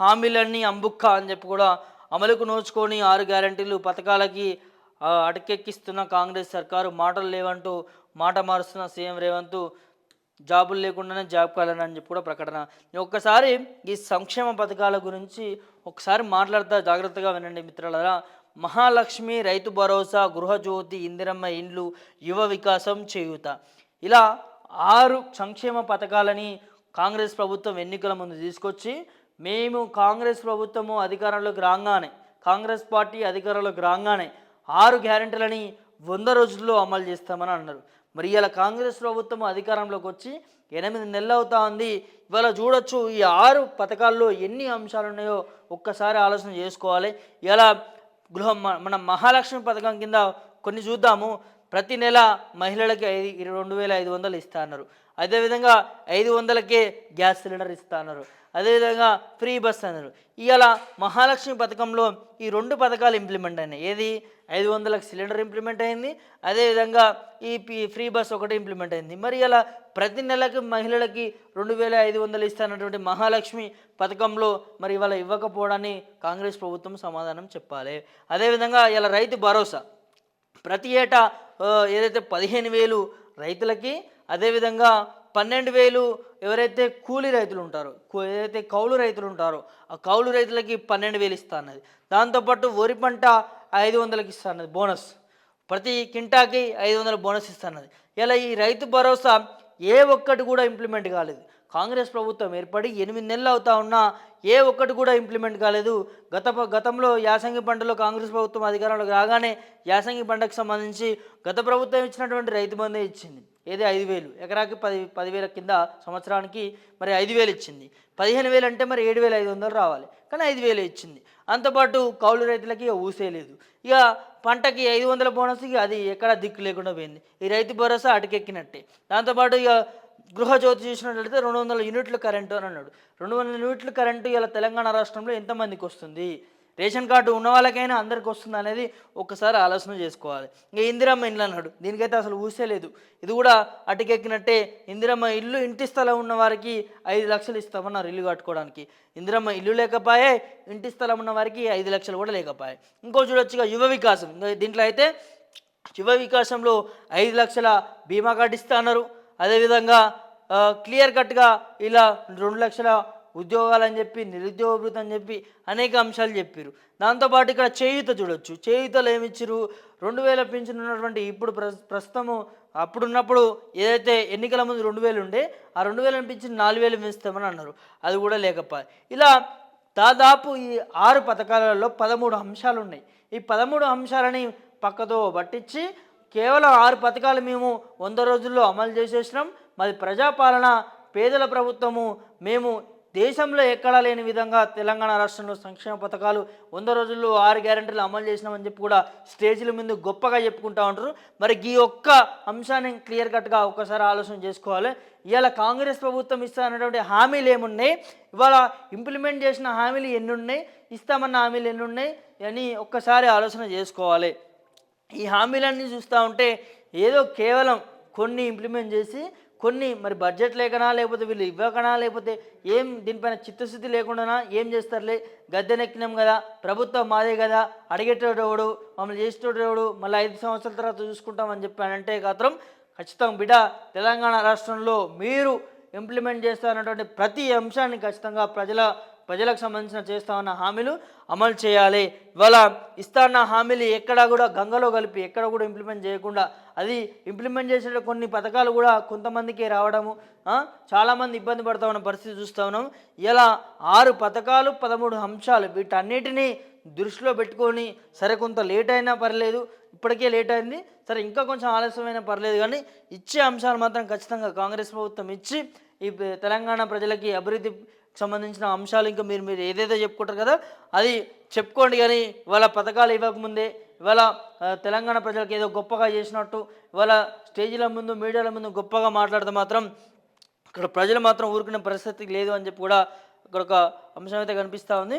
హామీలన్నీ అంబుక్క అని చెప్పి కూడా అమలుకు నోచుకొని ఆరు గ్యారంటీలు పథకాలకి అటకెక్కిస్తున్న కాంగ్రెస్ సర్కారు మాటలు లేవంటూ మాట మారుస్తున్న సీఎం రేవంత్ జాబులు లేకుండానే జాబ్ కాలని అని చెప్పి కూడా ప్రకటన. నేను ఒక్కసారి ఈ సంక్షేమ పథకాల గురించి ఒకసారి మాట్లాడతా జాగ్రత్తగా వినండి మిత్రులరా. మహాలక్ష్మి రైతు భరోసా గృహజ్యోతి ఇందిరమ్మ ఇండ్లు యువ వికాసం చేయూత. ఇలా ఆరు సంక్షేమ పథకాలని కాంగ్రెస్ ప్రభుత్వం ఎన్నికల ముందు తీసుకొచ్చి మేము కాంగ్రెస్ ప్రభుత్వము అధికారంలోకి రాగానే కాంగ్రెస్ పార్టీ అధికారంలోకి రాగానే ఆరు గ్యారెంటీలని వంద రోజుల్లో అమలు చేస్తామని అన్నారు. మరి ఇలా కాంగ్రెస్ ప్రభుత్వం అధికారంలోకి వచ్చి ఎనిమిది నెలలు అవుతా ఉంది. ఇవాళ చూడొచ్చు ఈ ఆరు పథకాల్లో ఎన్ని అంశాలు ఉన్నాయో ఒక్కసారి ఆలోచన చేసుకోవాలి. ఇలా గృహ మన మహాలక్ష్మి పథకం కింద కొన్ని చూద్దాము. ప్రతి నెల మహిళలకి ఐదు ఇరవై రెండు వేల ఐదు వందలు ఇస్తా అన్నారు. అదేవిధంగా ఐదు వందలకే గ్యాస్ సిలిండర్ ఇస్తున్నారు అదేవిధంగా ఫ్రీ బస్ అన్నారు. ఇవాళ మహాలక్ష్మి పథకంలో ఈ రెండు పథకాలు ఇంప్లిమెంట్ అయినాయి. ఏది? ఐదు వందలకు సిలిండర్ ఇంప్లిమెంట్ అయింది. అదేవిధంగా ఈ ఫ్రీ బస్ ఒకటి ఇంప్లిమెంట్ అయింది. మరి ఇలా ప్రతి నెలకు మహిళలకి రెండు వేల ఐదు వందలు ఇస్తున్నటువంటి మహాలక్ష్మి పథకంలో మరి ఇవాళ ఇవ్వకపోవడాన్ని కాంగ్రెస్ ప్రభుత్వం సమాధానం చెప్పాలి. అదేవిధంగా ఇలా రైతు భరోసా. ప్రతి ఏటా ఏదైతే పదిహేను వేలు రైతులకి అదేవిధంగా పన్నెండు వేలు ఎవరైతే కూలీ రైతులు ఉంటారో ఏదైతే కౌలు రైతులు ఉంటారో ఆ కౌలు రైతులకి పన్నెండు వేలు ఇస్తా అన్నది. దాంతోపాటు వరి పంట ఐదు వందలకి ఇస్తా అన్నది బోనస్. ప్రతి కింటాకి ఐదు వందల బోనస్ ఇస్తున్నది ఇలా ఈ రైతు భరోసా ఏ ఒక్కటి కూడా ఇంప్లిమెంట్ కాలేదు. కాంగ్రెస్ ప్రభుత్వం ఏర్పడి ఎనిమిది నెలలు అవుతా ఉన్నా ఏ ఒక్కటి కూడా ఇంప్లిమెంట్ కాలేదు. గత గతంలో యాసంగి పంటలో కాంగ్రెస్ ప్రభుత్వం అధికారంలోకి రాగానే యాసంగి పంటకు సంబంధించి గత ప్రభుత్వం ఇచ్చినటువంటి రైతు బంధే ఇచ్చింది. ఏది ఐదు వేలు. ఎకరాకి పది పదివేల కింద సంవత్సరానికి మరి ఐదు వేలు ఇచ్చింది. పదిహేను వేలు అంటే మరి ఏడు వేల ఐదు వందలు రావాలి. కానీ ఐదు వేలు ఇచ్చింది. అంతపాటు కౌలు రైతులకి ఇక ఊసేయలేదు ఇక పంటకి ఐదు వందల బోనస్ ఇక అది ఎక్కడ దిక్కు లేకుండా పోయింది. ఈ రైతు భరోసా అటుకెక్కినట్టే. దాంతోపాటు ఇక గృహజ్యోతి చూసినట్లయితే రెండు వందల యూనిట్లు కరెంటు అని అన్నాడు. రెండు వందల యూనిట్లు కరెంటు ఇలా తెలంగాణ రాష్ట్రంలో ఎంతమందికి వస్తుంది? రేషన్ కార్డు ఉన్న వాళ్ళకైనా అందరికి వస్తుంది అనేది ఒక్కసారి ఆలోచన చేసుకోవాలి. ఇంకా ఇందిరమ్మ ఇల్లు అన్నాడు. దీనికైతే అసలు ఊసేలేదు ఇది కూడా అటుకెక్కినట్టే ఇందిరమ్మ ఇల్లు ఇంటి స్థలం ఉన్న వారికి ఐదు లక్షలు ఇస్తామన్నారు ఇల్లు కట్టుకోవడానికి. ఇందిరమ్మ ఇల్లు లేకపోయే ఇంటి స్థలం ఉన్న వారికి ఐదు లక్షలు కూడా లేకపోయాయి. ఇంకో చూడొచ్చుగా యువ వికాసం. దీంట్లో అయితే యువ వికాసంలో ఐదు లక్షల బీమా కార్డు ఇస్తా అన్నారు. అదేవిధంగా క్లియర్ కట్గా ఇలా రెండు లక్షల ఉద్యోగాలని చెప్పి నిరుద్యోగ భృతి అని చెప్పి అనేక అంశాలు చెప్పారు దాంతోపాటు ఇక్కడ చేయూత చూడొచ్చు. చేయూతలు ఏమిచ్చారు రెండు వేల పింఛన్ ఉన్నటువంటి ఇప్పుడు ప్ర ప్రస్తుతము అప్పుడున్నప్పుడు ఏదైతే ఎన్నికల ముందు రెండు వేలు ఉండే ఆ రెండు వేల పింఛన్ నాలుగు వేలు పెంచుతామని అన్నారు. అది కూడా లేకపోయి ఇలా దాదాపు ఈ ఆరు పథకాలలో పదమూడు అంశాలు ఉన్నాయి ఈ పదమూడు అంశాలని పక్కతో పట్టించి కేవలం ఆరు పథకాలు మేము వంద రోజుల్లో అమలు చేసేసినాం. మాది ప్రజాపాలన పేదల ప్రభుత్వము మేము దేశంలో ఎక్కడా లేని విధంగా తెలంగాణ రాష్ట్రంలో సంక్షేమ పథకాలు వంద రోజుల్లో ఆరు గ్యారెంటీలు అమలు చేసినామని చెప్పి కూడా స్టేజీల ముందు గొప్పగా చెప్పుకుంటా ఉంటారు. మరి ఈ ఒక్క అంశాన్ని క్లియర్ కట్గా ఒక్కసారి ఆలోచన చేసుకోవాలి. ఇవాళ కాంగ్రెస్ ప్రభుత్వం ఇస్తానటువంటి హామీలు ఏమున్నాయి? ఇవాళ ఇంప్లిమెంట్ చేసిన హామీలు ఎన్ని ఉన్నాయి ఇస్తామన్న హామీలు ఎన్ని ఉన్నాయి అని ఒక్కసారి ఆలోచన చేసుకోవాలి. ఈ హామీలన్నీ చూస్తూ ఉంటే ఏదో కేవలం కొన్ని ఇంప్లిమెంట్ చేసి కొన్ని మరి బడ్జెట్ లేకనా లేకపోతే వీళ్ళు ఇవ్వకనా లేకపోతే ఏం దీనిపైన చిత్తశుద్ధి లేకుండానా ఏం చేస్తారులే గద్దెనెక్కినాం కదా ప్రభుత్వం మాదే కదా అడిగేటోడెవడు మమ్మల్ని చేసేటోడెవడు మళ్ళీ ఐదు సంవత్సరాల తర్వాత చూసుకుంటామని చెప్పానంటే మాత్రం ఖచ్చితంగా బిడ్డ తెలంగాణ రాష్ట్రంలో మీరు ఇంప్లిమెంట్ చేస్తారన్నటువంటి ప్రతి అంశాన్ని ఖచ్చితంగా ప్రజల ప్రజలకు సంబంధించిన చేస్తా ఉన్న హామీలు అమలు చేయాలి. ఇవాళ ఇస్తాన్న హామీలు ఎక్కడా కూడా గంగలో కలిపి ఎక్కడ కూడా ఇంప్లిమెంట్ చేయకుండా అది ఇంప్లిమెంట్ చేసే కొన్ని పథకాలు కూడా కొంతమందికి రావడము చాలామంది ఇబ్బంది పడతా ఉన్న పరిస్థితి చూస్తూ ఉన్నాం. ఇలా ఆరు పథకాలు పదమూడు అంశాలు వీటన్నిటినీ దృష్టిలో పెట్టుకొని సరే కొంత లేట్ అయినా పర్లేదు ఇప్పటికే లేట్ అయింది సరే ఇంకా కొంచెం ఆలస్యమైనా పర్లేదు కానీ ఇచ్చే అంశాలు మాత్రం ఖచ్చితంగా కాంగ్రెస్ ప్రభుత్వం ఇచ్చి ఈ తెలంగాణ ప్రజలకి అభివృద్ధి సంబంధించిన అంశాలు ఇంకా మీరు మీరు ఏదైతే చెప్పుకుంటారు కదా అది చెప్పుకోండి కానీ ఇవాళ పథకాలు ఇవ్వకముందే ఇవాళ తెలంగాణ ప్రజలకు ఏదో గొప్పగా చేసినట్టు ఇవాళ స్టేజీల ముందు మీడియాల ముందు గొప్పగా మాట్లాడితే మాత్రం ఇక్కడ ప్రజలు మాత్రం ఊరుకునే పరిస్థితి లేదు అని చెప్పి కూడా ఇక్కడ ఒక అంశం అయితే కనిపిస్తూ ఉంది.